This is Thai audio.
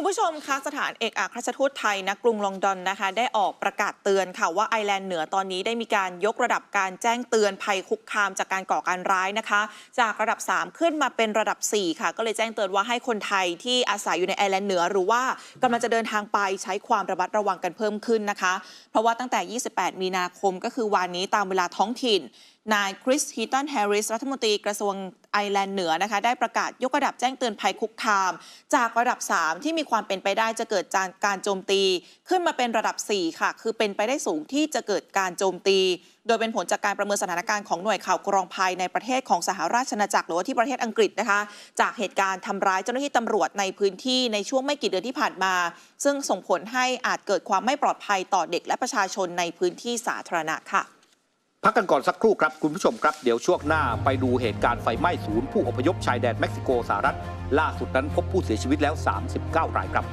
คุณผู้ชมคะสถานเอกอัครราชทูตไทยณกรุงลอนดอนนะคะ ได้ออกประกาศเตือนค่ะว่าไอแลนด์เหนือตอนนี้ได้มีการยกระดับการแจ้งเตือนภัยคุกคามจากการก่อการร้ายนะคะ จากระดับ 3 ขึ้นมาเป็นระดับ 4 ค่ะ ก็เลยแจ้งเตือนว่าให้คนไทยที่อาศัยอยู่ในไอแลนด์เหนือหรือว่ากำลังจะเดินทางไปใช้ความระมัดระวังกันเพิ่มขึ้นนะคะ เพราะว่าตั้งแต่ 28 มีนาคมก็คือวันนี้ตามเวลาท้องถิ่นนายคริสฮีตันแฮร์ริส รัฐมนตรีกระทรวงไอแลนด์เหนือนะคะ ได้ประกาศยกระดับแจ้งเตือนภัยคุกคาม จากระดับ 3 ที่มีความเป็นไปได้จะเกิดจากการโจมตี ขึ้นมาเป็นระดับ 4 ค่ะ คือเป็นไปได้สูงที่จะเกิดการโจมตี โดยเป็นผลจากการประเมินสถานการณ์ของหน่วยข่าวกรองภัยในประเทศของสหราชอาณาจักรหรือว่าที่ประเทศอังกฤษนะคะ จากเหตุการณ์ทำร้ายเจ้าหน้าที่ตำรวจในพื้นที่ในช่วงไม่กี่เดือนที่ผ่านมา ซึ่งส่งผลให้อาจเกิดความไม่ปลอดภัยต่อเด็กและประชาชนในพื้นที่สาธารณะค่ะ พักกันก่อนสักครู่ครับคุณผู้ชมครับเดี๋ยวช่วงหน้าไปดูเหตุการณ์ไฟไหม้ศูนย์ผู้อพยพชายแดนเม็กซิโกสหรัฐ ล่าสุดนั้นพบผู้เสียชีวิตแล้ว 39 รายครับ